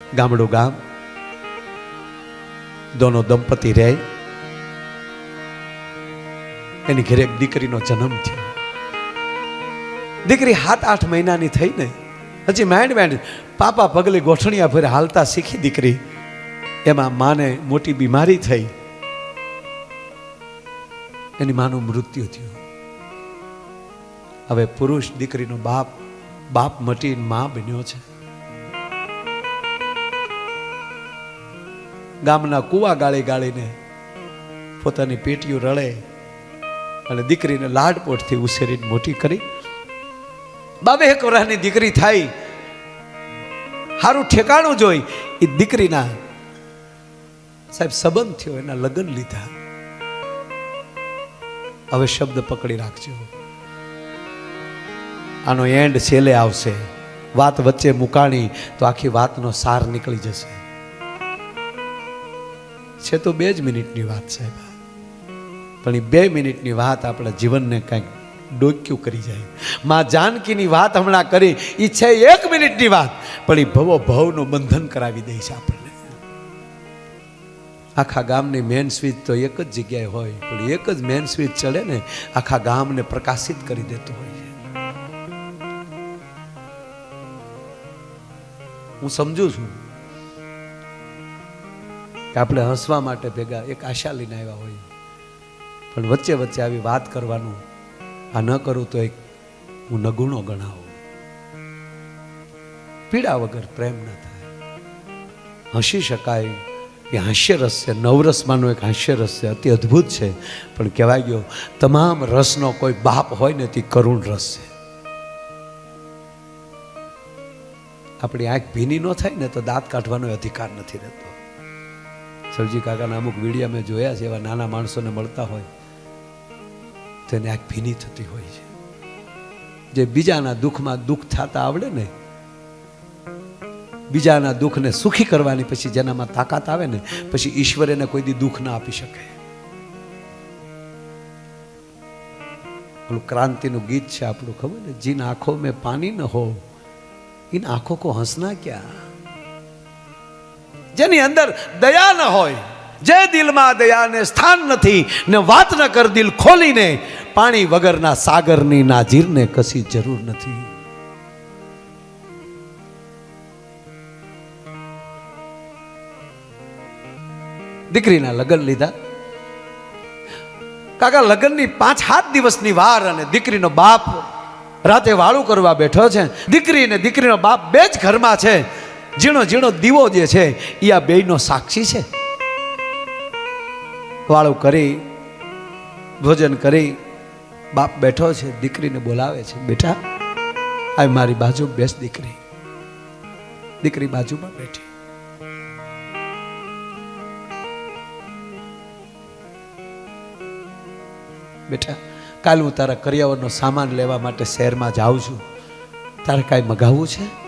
ગામડું ગામ, દોનો દંપતી રહે, એની ઘરે એક દીકરીનો જન્મ થયો. દીકરી સાત, આઠ મહિનાની થઈ ને, હજી માંડ માંડ પાપા પગલે ગોઠણિયા ભરે હાલતા શીખી દીકરી, એમાં માને મોટી બીમારી થઈ. એની માનું મૃત્યુ થયું. હવે પુરુષ દીકરીનો બાપ બાપ મટીને માં બન્યો છે. ગામના કુવા ગાળી ગાળીને પોતાની પેટીયું રળે અને દીકરીને લાડપોટથી ઉછેરીને મોટી કરી. બાબે એક દીકરી થાય સારું ઠેકાણું જોઈ, એ દીકરીના સાહેબ સંબંધ થયો, એના લગ્ન લીધા. હવે શબ્દ પકડી રાખજો. આનો એન્ડ છેલ્લે આવશે. વાત વચ્ચે મુકાણી, તો આખી વાતનો સાર નીકળી જશે. છે તો બે જ મિનિટની વાત, સાહેબ. પણ એ બે મિનિટની વાત આપણા જીવનને કંઈક ડોક્યું કરી જાય. માં જાનકીની વાત હમણાં કરી એ છે એક મિનિટની વાત, પણ એ ભવો ભવનું બંધન કરાવી દે છે આપણને. આખા ગામની મેન સ્વિચ તો એક જ જગ્યાએ હોય, પણ એક જ મેન સ્વિચ ચડે ને, આખા ગામને પ્રકાશિત કરી દેતું હોય છે. હું સમજુ છું. આપણે હસવા માટે ભેગા, એક આશા લઈને આવ્યા હોય. પણ વચ્ચે વચ્ચે આવી વાત કરવાનું, આ ન કરું તો એક હું નગુણો ગણાવું. પીડા વગર પ્રેમ ન થાય. હસી શકાય એ હાસ્યરસ છે નવરસમાંનો એક હાસ્યરસ છે અતિ અદ્ભુત છે. પણ કહેવાય ગયો, તમામ રસનો કોઈ બાપ હોય ને તે કરુણ રસ છે. આપણી આંખ ભીની ન થાય ને તો દાંત કાઢવાનો અધિકાર નથી રહેતો. સલજી કાકાના અમુક વિડીયા મેં જોયા છે, એવા નાના માણસોને મળતા હોય, તો આંખ ભીની થતી હોય છે. જે બીજાના દુઃખમાં દુઃખ થતા આવડે ને, બીજાના દુઃખને સુખી કરવાની પછી જેનામાં તાકાત આવે ને, પછી ઈશ્વર એને કોઈ દી દુઃખ ના આપી શકે. પેલું ક્રાંતિનું ગીત છે આપણું, ખબર ને? જીન આંખો મેં પાણી ન હો ઇન આંખો કો હસના ક્યાં? જેની અંદર દયા ન હોય, જે દિલમાં દયાને સ્થાન નથી ને વાત ન કર, દિલ ખોલીને પાણી વગરના સાગરની નાજીરને કશી જરૂર નથી. દીકરીના લગ્ન લીધા. કાકા, લગ્નની પાંચ સાત દિવસની વાર અને દીકરીનો બાપ રાતે વાળું કરવા બેઠો છે. દીકરી ને દીકરીનો બાપ બે જ ઘરમાં છે. ઝીણો ઝીણો દીવો જે છે એ આ બેયનો સાક્ષી છે. વાળું કરી, ભોજન કરી, બાપ બેઠો છે, દીકરીને બોલાવે છે, બેટા, આ મારી બાજુ બેસ દીકરી. દીકરી બાજુમાં બેઠી. બેટા, કાલ હું તારા કરિયાવરનો સામાન લેવા માટે શહેરમાં જાઉં છું. તારે કાંઈ મગાવવું છે?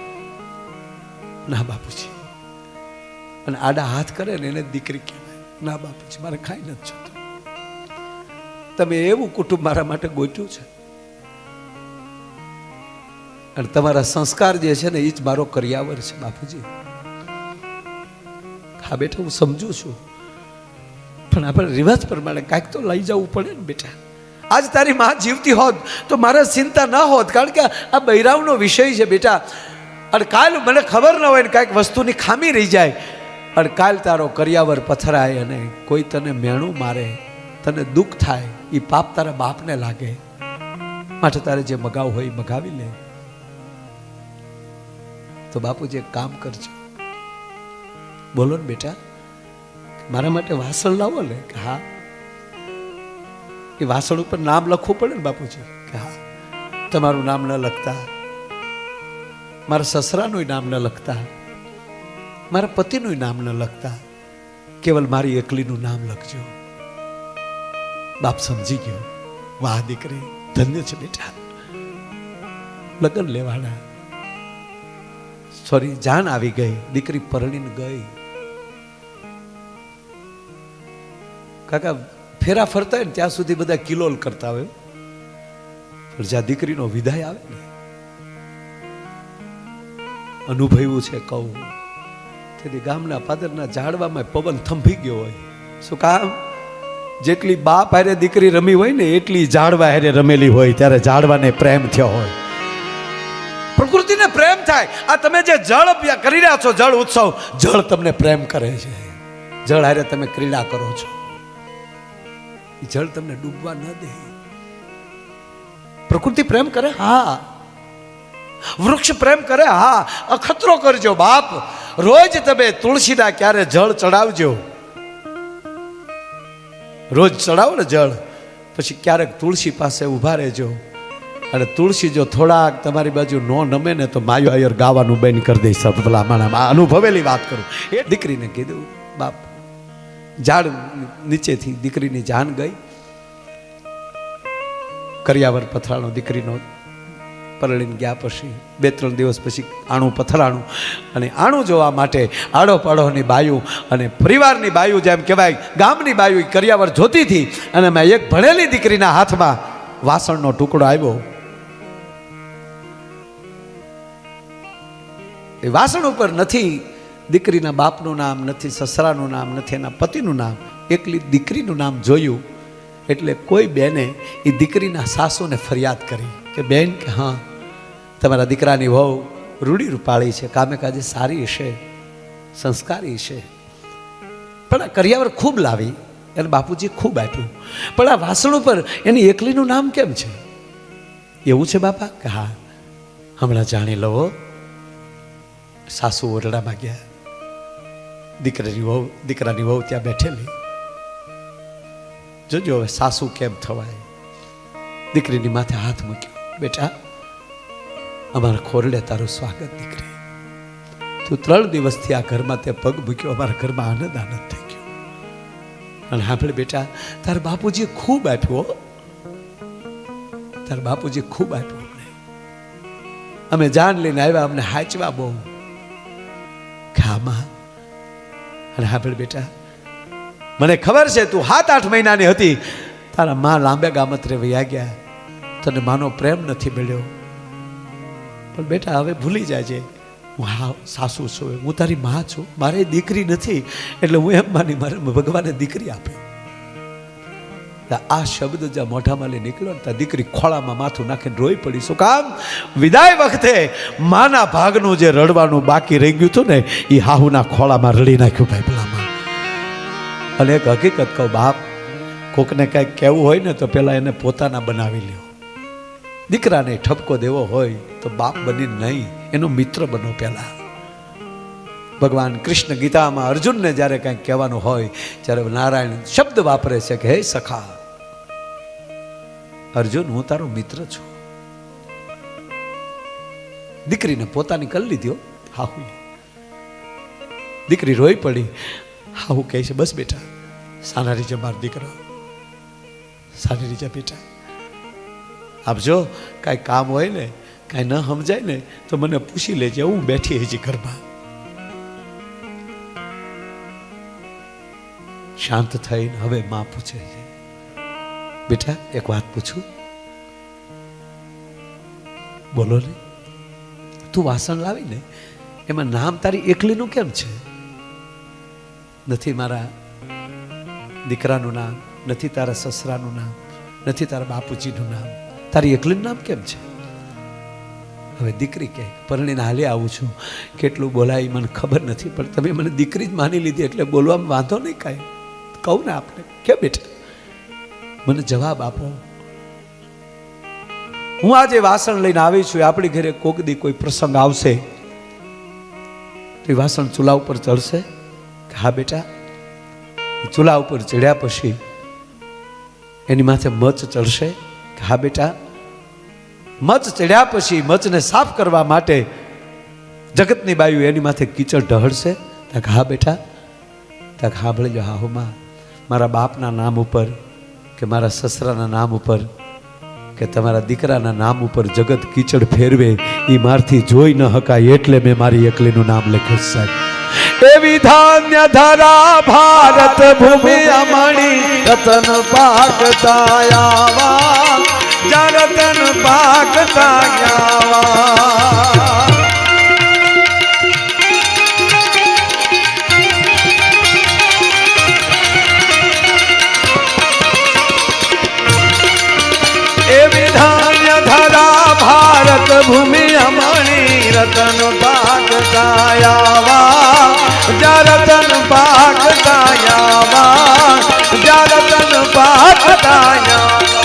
ના બાપુજી. અને આડા હાથ કરે ને એને દીકરી કહેવાય. ના બાપુજી, મારે ખાઈ નથી જોતું. તમે એવું કુટુંબ મારા માટે ગોચ્યું છે. અને તમારા સંસ્કાર જે છે ને એ જ મારો કરિયાવર છે બાપુજી. હા બેટા, હું સમજુ છું. પણ આપણે રિવાજ પ્રમાણે કાંઈક તો લઈ જવું પડે ને બેટા. આજ તારી માં જીવતી હોત તો મારા ચિંતા ન હોત. કારણ કે આ બૈરાવનો વિષય છે બેટા. અને કાલ મને ખબર ન હોય ને કાંઈક વસ્તુની ખામી રહી જાય. અને કાલ તારો કર્યાવર પથરાય અને કોઈ તને મેણું મારે, તને દુઃખ થાય એ પાપ તારા બાપને લાગે. માટે તારે જે મગાવ હોય એ મગાવી લે. તો બાપુજી એક કામ કરજો. બોલો ને બેટા, મારા માટે વાસણ લાવો ને, કે હા. એ વાસણ ઉપર નામ લખવું પડે ને બાપુજી, કે હા. તમારું નામ ન લખતા. મારા સસરાનું નામ ન લખતા, મારા પતિનું નામ ન લખતા, કેવલ મારી એકલીનું નામ લખજો. બાપ સમજી ગયો, વાહ, દીકરી, ધન્ય છે બેટા. લગ્ન લેવાના. સોરી, જાન આવી ગઈ, દીકરી પરણીને ગઈ. કાકા, ફેરા ફરતા હોય ને ત્યાં સુધી બધા કિલોલ કરતા હોય. પણ જ્યાં દીકરીનો વિદાય આવે ને અનુભવ્યું છે કહું તેથી ગામના પાદરના ઝાડવામાં પવન થંભી ગયો હોય. શું કામ? જેટલી બાપ હારે દીકરી રમી હોય ને, એટલી ઝાડવા હારે રમેલી હોય, ત્યારે ઝાડવાને પ્રેમ થયો હોય. પ્રકૃતિને પ્રેમ થાય. આ તમે જે જળ કરી રહ્યા છો, જળ ઉત્સવ, જળ તમને પ્રેમ કરે છે. જળ હારે તમે ક્રીડા કરો છો. જળ તમને ડૂબવા ન દે. પ્રકૃતિ પ્રેમ કરે? હા. વૃક્ષ પ્રેમ કરે? હા અખતરો કરજો બાપ. રોજ તમે તુલસીના ક્યારે જળ ચડાવજો? રોજ ચડાવો ને જળ, પછી ક્યારેક તુલસી પાસે ઊભા રહેજો. અને તુલસી જો થોડાક તમારી બાજુ નો નમે ને તો માયો આયર ગાવાનું બેન કરી દઈશ. પેલા માણા અનુભવેલી વાત કરું. એ દીકરીને કીધું, બાપ, ઝાડ નીચેથી દીકરીની જાન ગઈ. કરિયાવર પથરાણો દીકરીનો પરણીને ગયા પછી, બે ત્રણ દિવસ પછી આણું પથરાણું અને આણું જોવા માટે આડો પાડોની બાયું અને પરિવારની બાયું જેમ કહેવાય, ગામની બાયું કરિયાવર જોતી હતી અને મેં એક ભણેલી દીકરીના હાથમાં વાસણનો ટુકડો આવ્યો એ વાસણ ઉપર નથી, દીકરીના બાપનું નામ નથી, સસરાનું નામ નથી, એના પતિનું નામ, એકલી દીકરીનું નામ જોયું. એટલે કોઈ બેને એ દીકરીના સાસુને ફરિયાદ કરી કે બેન કે હા તમારા દીકરાની વહુ રૂડી રૂપાળી છે કામે કાજે સારી છે, સંસ્કારી છે. પણ આ કરિયાવર ખૂબ લાવી, એને બાપુજી ખૂબ આપ્યું. પણ આ વાસણ ઉપર એની એકલીનું નામ કેમ છે? એવું છે બાપા? કે હા, હમણાં જાણી લવો સાસુ ઓરડામાં ગયા. દીકરાની વહુ દીકરાની વહુ ત્યાં બેઠેલી. જોજો હવે સાસુ કેમ થવાય? દીકરીની માથે હાથ મૂક્યો. બેટા અમારા ખોરડે તારું સ્વાગત દીકરી. તું ત્રણ દિવસથી આ ઘરમાં તે પગ મૂક્યો, અમારા ઘરમાં આનંદ આનંદ થઈ ગયો. અને આપણે બેટા, તારા બાપુજીએ ખૂબ આપ્યો. તારા બાપુજી ખૂબ આપ્યો અમને. અમે જાન લઈને આવ્યા, અમને હાચવા બહુ. ખામાં અને આપણે બેટા, મને ખબર છે તું સાત આઠ મહિનાની હતી. તારા માં લાંબે ગામત્રે વયા ગયા. તને માનો પ્રેમ નથી મળ્યો. પણ બેટા, હવે ભૂલી જાજે. હું હા, સાસુ છું હું તારી મા છું. મારે દીકરી નથી, એટલે હું એમ માની મારે ભગવાને દીકરી આપી. આ શબ્દ જ્યાં મોઢામાં લઈ નીકળ્યો ને, ત્યાં દીકરી ખોળામાં માથું નાખીને રોઈ પડી. શું કામ? વિદાય વખતે માના ભાગનું જે રડવાનું બાકી રહી ગયું હતું ને, એ હાહુના ખોળામાં રડી નાખ્યું ભાઈ પેલામાં અને એક હકીકત કહું, બાપ, કોકને કાંઈક કહેવું હોય ને, તો પહેલાં એને પોતાના બનાવી લ્યો. દીકરાને ઠપકો દેવો હોય તો બાપ બની નહીં. એનો મિત્ર બનો પહેલાં. ભગવાન કૃષ્ણ ગીતામાં અર્જુનને જ્યારે કંઈક કહેવાનું હોય, ત્યારે નારાયણ શબ્દ વાપરે છે કે, હે સખા, અર્જુન, હું તારો મિત્ર છું. દીકરીને પોતાની કરી લીધી હાહુ. દીકરી રોઈ પડી. હાહુ કહે છે, બસ બેટા સાના રીતે માર દીકરા સારી રીતે બેટા. આપજો કાંઈ કામ હોય ને, કાંઈ ન સમજાય ને, તો મને પૂછી લેજે, હું બેઠી હજી ઘરમાં. શાંત થઈને હવે માં પૂછે છે, બેટા, એક વાત પૂછું? બોલો ને, તું વાસણ લાવી ને, એમાં નામ તારી એકલીનું કેમ છે? નથી મારા દીકરાનું નામ, નથી તારા સસરાનું નામ, નથી તારા બાપુજીનું નામ. તારી એકલીનું નામ કેમ છે? હવે દીકરી કહે, પરણીને હાલે આવું છું. કેટલું બોલાય મને ખબર નથી, પણ તમે મને દીકરી જ માની લીધી એટલે બોલવામાં વાંધો નહીં કાંઈ. કહું ને આપણે કે બેટા? મને જવાબ આપો. હું આજે વાસણ લઈને આવી છું, આપણી ઘરે કોક દી કોઈ પ્રસંગ આવશે, તો એ વાસણ ચૂલા ઉપર ચડશે. હા બેટા ચૂલા ઉપર ચડ્યા પછી એની માથે મચ ચડશે. હા બેટા? મચ ચડ્યા પછી મચને સાફ કરવા માટે જગતની બાયુ એની માથે કીચડ ઢહળશે? તક હા બેટા? તક હા ભળજો હા હોમાં મારા બાપના નામ ઉપર કે મારા સસરાના નામ ઉપર કે તમારા દીકરાના નામ ઉપર જગત કીચડ ફેરવે એ મારથી જોઈ ન હકાય એટલે મેં મારી એકલીનું નામ લખ્યું સાહેબ. એવી ધાન્ય ધરા ભારત ભૂમિ અમણી, રતન પાક તાયાવા જરતન પાક તાયાવા એવી ધાન્ય ધરા ભારત ભૂમિ અમણી, રતન પાક તાયાવા જરતન પાક તાયા જરતન પાક તાયા